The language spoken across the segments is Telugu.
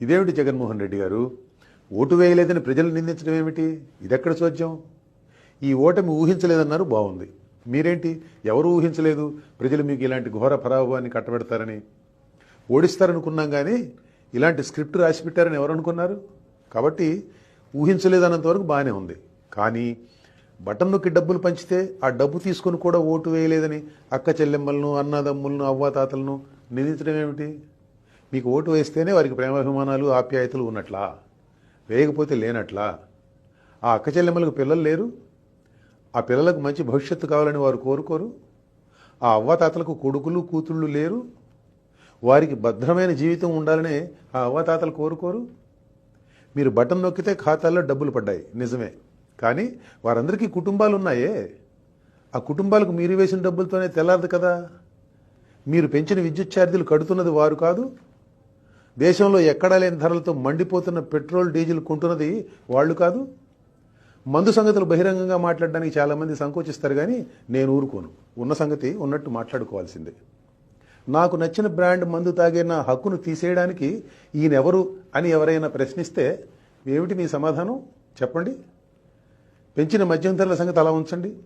ఇదేమిటి జగన్మోహన్ రెడ్డి గారు? ఓటు వేయలేదని ప్రజలు నిందించడం ఏమిటి? ఇదెక్కడ చోద్యం ఈ ఓటమి ఊహించలేదన్నారు బాగుంది. మీరేంటి? ఎవరు ఊహించలేదు ప్రజలు మీకు ఇలాంటి ఘోర పరాభవాన్ని కట్టబెడతారని? ఓడిస్తారనుకున్నాం కానీ ఇలాంటి స్క్రిప్ట్ రాసి పెట్టారని ఎవరు అనుకున్నారు? కాబట్టి ఊహించలేదన్నంతవరకు బాగానే ఉంది. కానీ బటన్ నొక్కి డబ్బులు పంచితే ఆ డబ్బు తీసుకొని కూడా ఓటు వేయలేదని అక్క చెల్లెమ్మలను అన్నదమ్ములను అవ్వాతాతలను నిందించడం ఏమిటి? మీకు ఓటు వేస్తేనే వారికి ప్రేమాభిమానాలు ఆప్యాయతలు ఉన్నట్లా? వేయకపోతే లేనట్లా? ఆ అక్క చెల్లెమ్మలకు పిల్లలు లేరు? ఆ పిల్లలకు మంచి భవిష్యత్తు కావాలని వారు కోరుకోరు? ఆ అవ్వాతాతలకు కొడుకులు కూతుళ్ళు లేరు? వారికి భద్రమైన జీవితం ఉండాలనే ఆ అవ్వాతాతలు కోరుకోరు? మీరు బటన్ నొక్కితే ఖాతాల్లో డబ్బులు పడ్డాయి నిజమే. కానీ వారందరికీ కుటుంబాలు ఉన్నాయే ఆ కుటుంబాలకు మీరు వేసిన డబ్బులతోనే తెల్లారదు కదా? మీరు పెంచిన విద్యుత్ ఛార్జీలు కడుతున్నది వారు కాదు? దేశంలో ఎక్కడా లేని ధరలతో మండిపోతున్న పెట్రోల్ డీజిల్ కొంటున్నది వాళ్ళు కాదు. మందు సంగతులు బహిరంగంగా మాట్లాడడానికి చాలామంది సంకోచిస్తారు కానీ నేను ఊరుకోను. ఉన్న సంగతి ఉన్నట్టు మాట్లాడుకోవాల్సిందే. నాకు నచ్చిన బ్రాండ్ మందు తాగే నా హక్కును తీసేయడానికి ఈయనెవరు అని ఎవరైనా ప్రశ్నిస్తే ఏమిటి మీ సమాధానం? చెప్పండి. పెంచిన మద్యం ధరల సంగతి అలా ఉంచండి.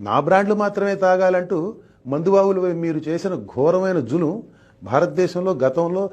నా బ్రాండ్లు మాత్రమే తాగాలంటూ మందుబాబులు మీరు చేసిన ఘోరమైన జును భారతదేశంలో గతంలో